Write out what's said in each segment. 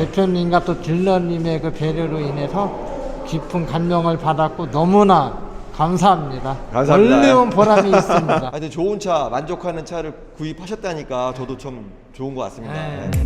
대표님과 또 딜러님의 그 배려로 인해서 깊은 감명을 받았고 너무나 감사합니다. 감사합니다. 올리온 보람이 있습니다. 하여튼 좋은 차, 만족하는 차를 구입하셨다니까 저도 좀 좋은 것 같습니다. 네. 네.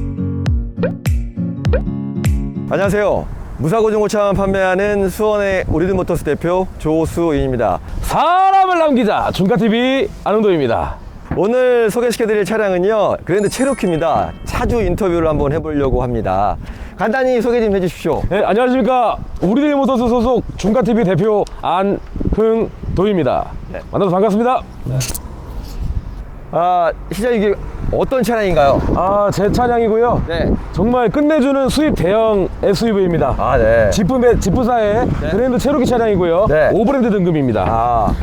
안녕하세요. 무사고 중고차만 판매하는 수원의 오리드모터스 대표 조수인입니다. 사람을 남기자 중가TV 안흥도입니다 오늘 소개시켜드릴 차량은요 그랜드 체로키입니다. 차주 인터뷰를 한번 해보려고 합니다. 간단히 소개 좀 해주십시오. 네, 안녕하십니까 우리들 모터스 소속 중가TV 대표 안흥도입니다 네. 만나서 반갑습니다 아 시장 이게 어떤 차량인가요? 아 제 차량이고요 네. 정말 끝내주는 수입 대형 SUV입니다 아 네. 지프의 지프사의 그랜드 체로키 차량이고요 네. 오버랜드 등급입니다 아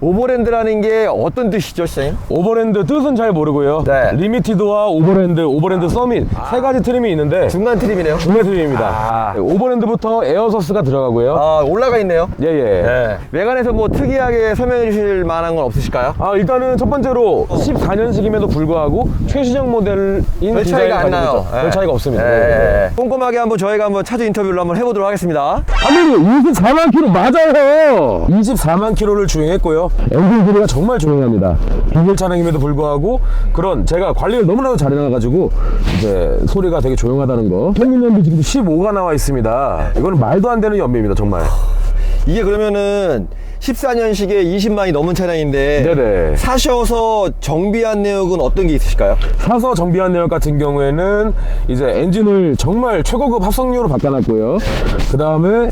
오버랜드라는 게 어떤 뜻이죠, 시장님? 오버랜드 뜻은 잘 모르고요 네. 리미티드와 오버랜드 오버랜드 서밋 세 가지 트림이 있는데 중간 트림이네요. 중매 트림입니다 아. 네, 오버랜드부터 에어서스가 들어가고요 아 올라가 있네요. 예예 네. 외관에서 뭐 특이하게 설명해 주실 만한 건 없으실까요? 아 일단은 첫 번째로 14년식임에도 불구하고 최신형 모델인 별 차이가 안 나요. 별 네. 차이가 없습니다. 네. 네. 꼼꼼하게 한번 저희가 한번 차주 인터뷰를 한번 해보도록 하겠습니다. 아무래도 24만 킬로 맞아요. 24만 킬로를 주행했고요. 엔진 소리가 정말 조용합니다. 디젤 차량임에도 불구하고 그런 제가 관리를 너무나도 잘해놔가지고 이제 소리가 되게 조용하다는 거. 평균 연비 지금 15가 나와 있습니다. 이거는 말도 안 되는 연비입니다, 정말. 이게 그러면은 14년식에 20만이 넘은 차량인데 네네. 사셔서 정비한 내역은 어떤 게 있으실까요? 사서 정비한 내역 같은 경우에는 이제 엔진을 정말 최고급 합성유로 바꿔놨고요. 그 다음에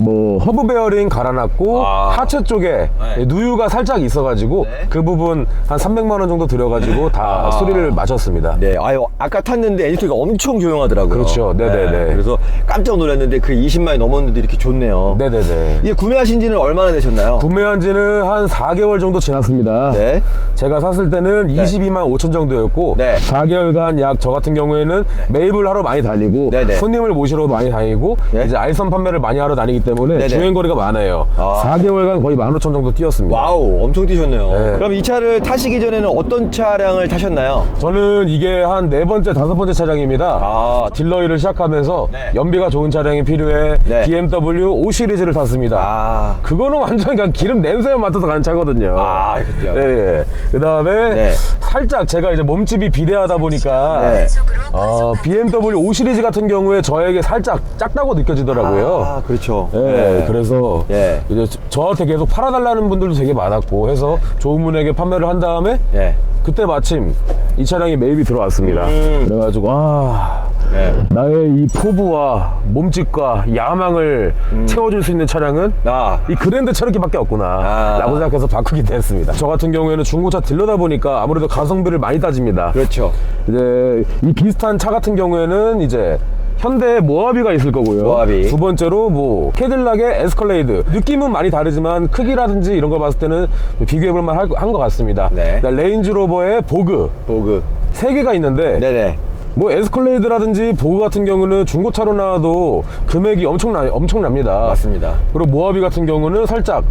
뭐 허브 베어링 갈아놨고 아. 하체 쪽에 네. 누유가 살짝 있어가지고 네. 그 부분 한 300만 원 정도 들여가지고 다 수리를 마쳤습니다. 네, 아유 아까 탔는데 엔진 소리가 엄청 조용하더라고요. 그렇죠. 네네 네. 그래서 깜짝 놀랐는데 그 20만이 넘었는데 이렇게 좋네요. 네네네. 이게 구매하신 지는 얼마나 되셨나요? 구매한 지는 한 4개월 정도 지났습니다. 네. 제가 샀을 때는 22만 5천 정도였고 네. 4개월간 약 저 같은 경우에는 매입을 하러 많이 다니고 네네. 손님을 모시러 많이 다니고 네. 이제 알선 판매를 많이 하러 다니기 때문에 네네. 주행 거리가 많아요. 아. 4개월간 거의 15,000 정도 뛰었습니다. 와우, 엄청 뛰셨네요. 네. 그럼 이 차를 타시기 전에는 어떤 차량을 타셨나요? 저는 이게 한 네 번째, 다섯 번째 차량입니다. 아. 딜러 일을 시작하면서 네. 연비가 좋은 차량이 필요해 네. BMW 5 시리즈를 탔습니다. 아, 그거는 완전 그냥 기름 냄새만 맡아서 가는 차거든요. 아, 그렇죠. 예, 예. 그 다음에 네. 살짝 제가 이제 몸집이 비대하다 보니까 네. 어, BMW 5 시리즈 같은 경우에 저에게 살짝 작다고 느껴지더라고요. 아, 그렇죠. 예, 네. 그래서 예. 이제 저한테 계속 팔아달라는 분들도 되게 많았고 해서 좋은 분에게 판매를 한 다음에 예. 그때 마침 이 차량이 매입이 들어왔습니다. 음. 그래가지고 아 네. 나의 이 포부와 몸집과 야망을 채워줄 수 있는 차량은 아, 이 그랜드 체로키밖에 없구나 아. 라고 생각해서 바꾸게 됐습니다 저 같은 경우에는 중고차 딜러다 보니까 아무래도 가성비를 많이 따집니다 그렇죠. 이제 이 비슷한 차 같은 경우에는 이제 현대 모하비가 있을 거고요. 모하비. 두 번째로 뭐 캐딜락의 에스컬레이드. 느낌은 많이 다르지만 크기라든지 이런 걸 봤을 때는 비교해볼 만한 것 같습니다. 네. 레인지로버의 보그 보그. 세 개가 있는데 네네. 뭐 에스컬레이드라든지 보그 같은 경우는 중고차로 나와도 금액이 엄청나 엄청납니다. 맞습니다. 그리고 모하비 같은 경우는 살짝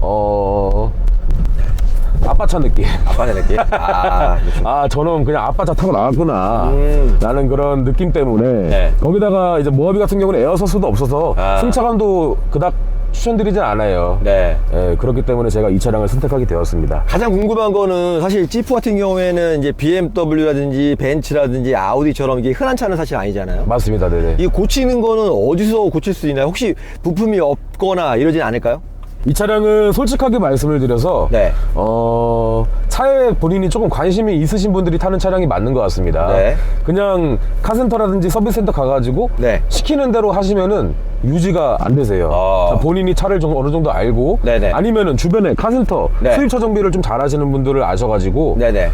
어 아빠 차 느낌. 아빠네 느낌. 아, 그렇죠. 아 저는 그냥 아빠 차 타고 나왔구나 음. 라는 그런 느낌 때문에 네. 거기다가 이제 모하비 같은 경우는 에어서스도 없어서 아. 승차감도 그닥 추천드리진 않아요 네. 예, 그렇기 때문에 제가 이 차량을 선택하게 되었습니다 가장 궁금한 거는 사실 지프 같은 경우에는 이제 BMW라든지 벤츠라든지 아우디처럼 이게 흔한 차는 사실 아니잖아요. 맞습니다 네네 이 고치는 거는 어디서 고칠 수 있나요? 혹시 부품이 없거나 이러진 않을까요? 이 차량은 솔직하게 말씀을 드려서 네. 어, 차에 본인이 조금 관심이 있으신 분들이 타는 차량이 맞는 것 같습니다. 네. 그냥 카센터라든지 서비스센터 가가지고 네. 시키는 대로 하시면은 유지가 안 되세요. 아. 본인이 차를 좀 어느 정도 알고 네네. 아니면은 주변에 카센터 네. 수입차 정비를 좀 잘하시는 분들을 아셔가지고 네네.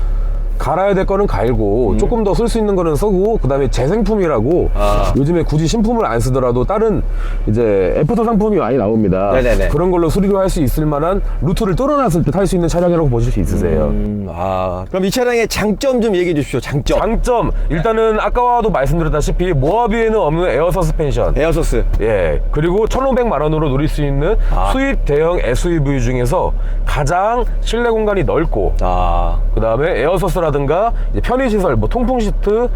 갈아야 될 거는 갈고 조금 더 쓸 수 있는 거는 쓰고 그다음에 재생품이라고 아. 요즘에 굳이 신품을 안 쓰더라도 다른 이제 애프터 상품이 많이 나옵니다. 네네네. 그런 걸로 수리를 할 수 있을 만한 루트를 뚫어놨을 때 탈 수 있는 차량이라고 보실 수 있으세요. 음, 아, 그럼 이 차량의 장점 좀 얘기해 주십시오. 장점. 장점 일단은 아까와도 말씀드렸다시피 모하비에는 없는 에어 서스펜션 에어소스. 예 그리고 1,500만 원으로 누릴 수 있는 아. 수입 대형 SUV 중에서 가장 실내 공간이 넓고 아, 그 다음에 에어서스라 든가 이제 편의 시설, 뭐 통풍 시트,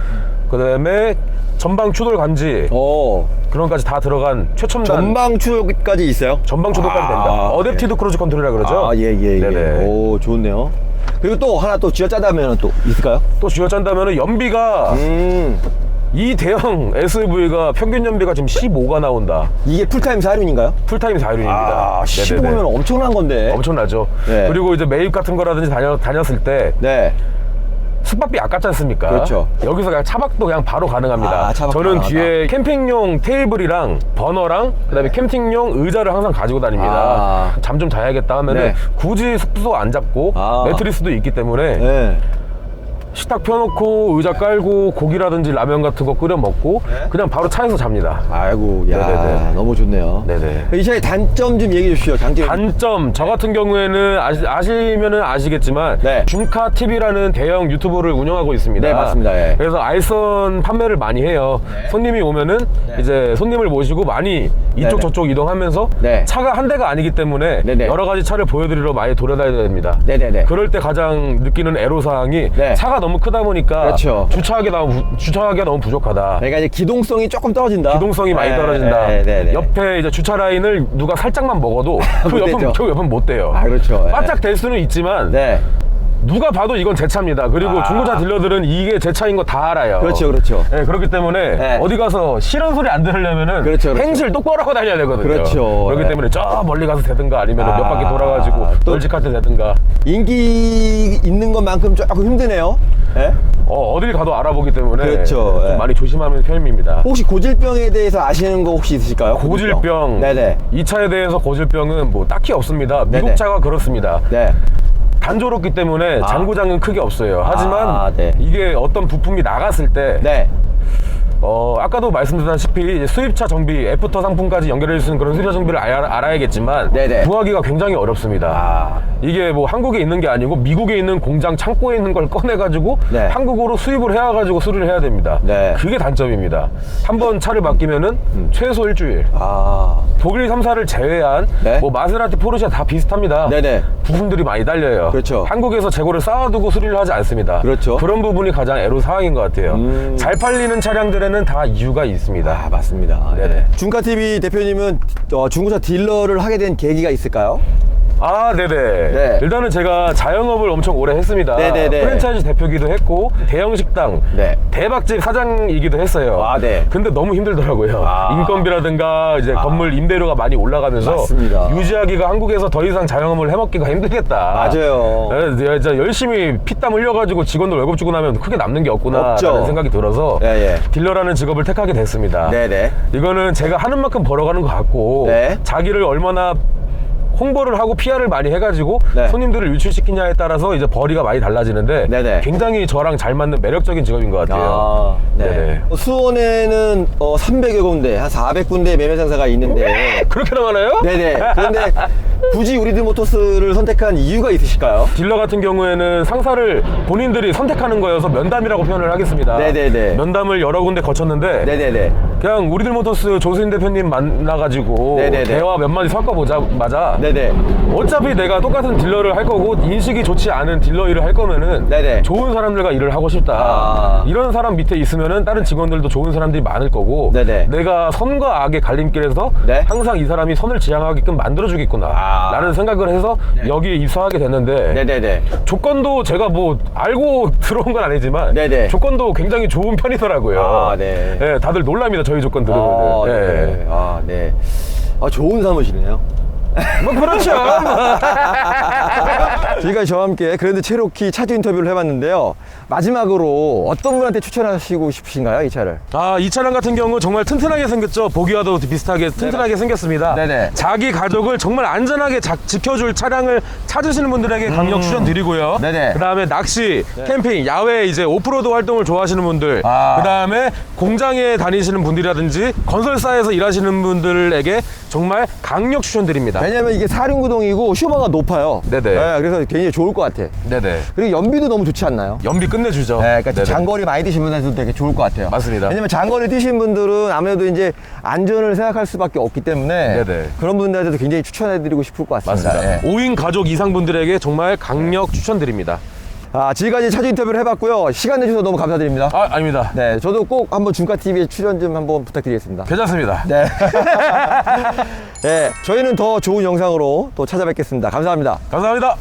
그다음에 전방 추돌 감지 오. 그런 것까지 다 들어간 최첨단 전방 추격까지 있어요? 전방 추돌까지 아, 된다. 어댑티드 크루즈 컨트롤이라 그러죠. 아, 예, 예, 예. 네네. 오, 좋네요. 그리고 또 하나 또 쥐어 짜다면 또 있을까요? 또 쥐어 짠다면 연비가 음. 이 대형 SUV가 평균 연비가 지금 15가 나온다. 이게 풀타임 사륜인가요? 풀타임 4륜입니다. 아, 15면 엄청난 건데. 엄청나죠. 네. 그리고 이제 매입 같은 거라든지 다녀, 다녔을 때 네. 숙박비 아깝지 않습니까? 그렇죠. 여기서 그냥 차박도 그냥 바로 가능합니다. 아, 차박 저는 가능하다. 뒤에 캠핑용 테이블이랑 버너랑 그다음에 캠핑용 의자를 항상 가지고 다닙니다. 아. 잠 좀 자야겠다 하면은 네. 굳이 숙소 안 잡고 아. 매트리스도 있기 때문에 네. 식탁 펴놓고 의자 깔고 고기라든지 라면 같은 거 끓여 먹고 네. 그냥 바로 차에서 잡니다. 아이고, 야, 네네네. 너무 좋네요. 네네. 이 차의 단점 좀 얘기해 주시죠. 장점. 단점 저 같은 경우에는 아시, 아시면은 아시겠지만 네. 중카 TV라는 대형 유튜브를 운영하고 있습니다. 네, 맞습니다. 예. 그래서 알선 판매를 많이 해요. 손님이 오면은 이제 손님을 모시고 많이 이쪽 네네. 저쪽 이동하면서 네. 차가 한 대가 아니기 때문에 네네. 여러 가지 차를 보여드리러 많이 돌아다녀야 됩니다. 네네네. 그럴 때 가장 느끼는 애로사항이 네. 차가 너무 크다 보니까 그렇죠. 주차하기 너무 주차하기가 너무 부족하다. 그러니까 이제 기동성이 조금 떨어진다. 기동성이 많이 네, 떨어진다. 네, 네, 네. 옆에 이제 주차 라인을 누가 살짝만 먹어도 못그 옆은 되죠. 저 옆은 못 돼요. 아, 그렇죠. 네. 바짝 될 수는 있지만 네. 누가 봐도 이건 제 차입니다. 그리고 아. 중고차 딜러들은 이게 제 차인 거 다 알아요. 그렇죠, 그렇죠. 네, 그렇기 때문에 네. 어디 가서 싫은 소리 안 들으려면은 그렇죠, 그렇죠. 행실 똑바로 하고 다녀야 되거든요. 그렇죠. 그렇기 네. 때문에 저 멀리 가서 되든가 아니면 아. 몇 바퀴 돌아가지고 또- 널찍할 때 되든가 인기 있는 것만큼 조금 힘드네요. 네? 어, 어딜 가도 알아보기 때문에 그렇죠. 좀 네. 많이 조심하는 편입니다. 혹시 고질병에 대해서 아시는 거 혹시 있으실까요? 고질병. 네네. 이 차에 대해서 고질병은 뭐 딱히 없습니다. 미국 네네. 차가 그렇습니다. 네. 단조롭기 때문에 아. 장고장은 크게 없어요. 하지만 아, 네. 이게 어떤 부품이 나갔을 때 네. 어, 아까도 말씀드렸다시피 이제 수입차 정비, 애프터 상품까지 연결해 주는 그런 수리차 정비를 알아, 알아 야겠지만 네네. 구하기가 굉장히 어렵습니다. 아. 이게 뭐 한국에 있는 게 아니고 미국에 있는 공장 창고에 있는 걸 꺼내 가지고 네. 한국으로 수입을 해와 가지고 수리를 해야 됩니다. 네. 그게 단점입니다. 한 번 차를 바뀌면은 최소 일주일. 아. 독일 3사를 제외한 네. 뭐 마세라티, 포르쉐 다 비슷합니다. 네네. 부품들이 많이 딸려요. 그렇죠. 한국에서 재고를 쌓아두고 수리를 하지 않습니다. 그렇죠. 런 부분이 가장 애로 사항인 것 같아요. 음. 잘 팔리는 차량들에는 다 이유가 있습니다. 아, 맞습니다. 네네. 중카TV 대표님은 어, 중고차 딜러를 하게 된 계기가 있을까요? 아, 네네. 네. 일단은 제가 자영업을 엄청 오래 했습니다. 네네네. 프랜차이즈 대표기도 했고, 대형 식당, 네. 대박집 사장이기도 했어요. 아, 네. 근데 너무 힘들더라고요. 아. 인건비라든가 이제 건물 임대료가 많이 올라가면서 맞습니다. 유지하기가 한국에서 더 이상 자영업을 해먹기가 힘들겠다. 맞아요. 네, 진짜 열심히 피땀 흘려가지고 직원들 월급 주고 나면 크게 남는 게 없구나라는 없죠. 생각이 들어서 예, 예. 딜러라는 직업을 택하게 됐습니다. 네네. 이거는 제가 하는 만큼 벌어가는 것 같고 네. 자기를 얼마나 홍보를 하고 PR을 많이 해가지고 네. 손님들을 유출시키냐에 따라서 이제 벌이가 많이 달라지는데 네네. 굉장히 저랑 잘 맞는 매력적인 직업인 것 같아요. 아, 네. 네네. 수원에는 어, 300여 군데, 한 400군데 매매 상사가 있는데. 그렇게나 많아요? 네네. 그런데 굳이 우리들 모터스를 선택한 이유가 있으실까요? 딜러 같은 경우에는 상사를 본인들이 선택하는 거여서 면담이라고 표현을 하겠습니다. 네네네. 면담을 여러 군데 거쳤는데 네네네. 그냥 우리들 모터스 조수인 대표님 만나가지고 네네네. 대화 몇 마디 섞어보자마자 네네. 어차피 내가 똑같은 딜러를 할 거고 인식이 좋지 않은 딜러 일을 할 거면은 네네. 좋은 사람들과 일을 하고 싶다. 아. 이런 사람 밑에 있으면은 다른 직원들도 좋은 사람들이 많을 거고 네네. 내가 선과 악의 갈림길에서 네. 항상 이 사람이 선을 지향하게끔 만들어주겠구나. 아. 라는 생각을 해서 여기에 입사하게 됐는데 네네네. 조건도 제가 뭐 알고 들어온 건 아니지만 네네. 조건도 굉장히 좋은 편이더라고요. 아, 네. 예, 다들 놀랍니다. 저희 조건 아, 들으면. 예. 네. 아, 네. 아, 좋은 사무실이네요. 뭐 그렇죠. 지금까지 저와 함께 그랜드 체로키 차주 인터뷰를 해봤는데요. 마지막으로 어떤 분한테 추천하시고 싶으신가요, 이 차를? 아, 이 차량 같은 경우 정말 튼튼하게 생겼죠. 보기와도 비슷하게 튼튼하게 생겼습니다. 네네. 자기 가족을 정말 안전하게 자- 지켜줄 차량을 찾으시는 분들에게 강력 추천드리고요. 음. 네네. 그 다음에 낚시, 캠핑, 야외 이제 오프로드 활동을 좋아하시는 분들, 아. 그 다음에 공장에 다니시는 분들이라든지 건설사에서 일하시는 분들에게 정말 강력 추천드립니다. 왜냐면 이게 사륜구동이고 슈퍼가 높아요. 네네. 그래서 굉장히 좋을 것 같아. 네네. 그리고 연비도 너무 좋지 않나요? 연비 끝내주죠. 네, 그러니까 네네. 장거리 많이 뛰신 분한테도 되게 좋을 것 같아요. 맞습니다. 왜냐면 장거리 뛰신 분들은 아무래도 이제 안전을 생각할 수밖에 없기 때문에 네네. 그런 분들한테도 굉장히 추천해드리고 싶을 것 같습니다. 맞습니다. 예. 5인 가족 이상 분들에게 정말 강력 추천드립니다. 아, 지금까지 차주 인터뷰를 해봤고요. 시간 내주셔서 너무 감사드립니다. 아, 아닙니다. 네, 저도 꼭 한번 중가TV에 출연 좀 한번 부탁드리겠습니다. 괜찮습니다. 네. 네, 저희는 더 좋은 영상으로 또 찾아뵙겠습니다. 감사합니다. 감사합니다.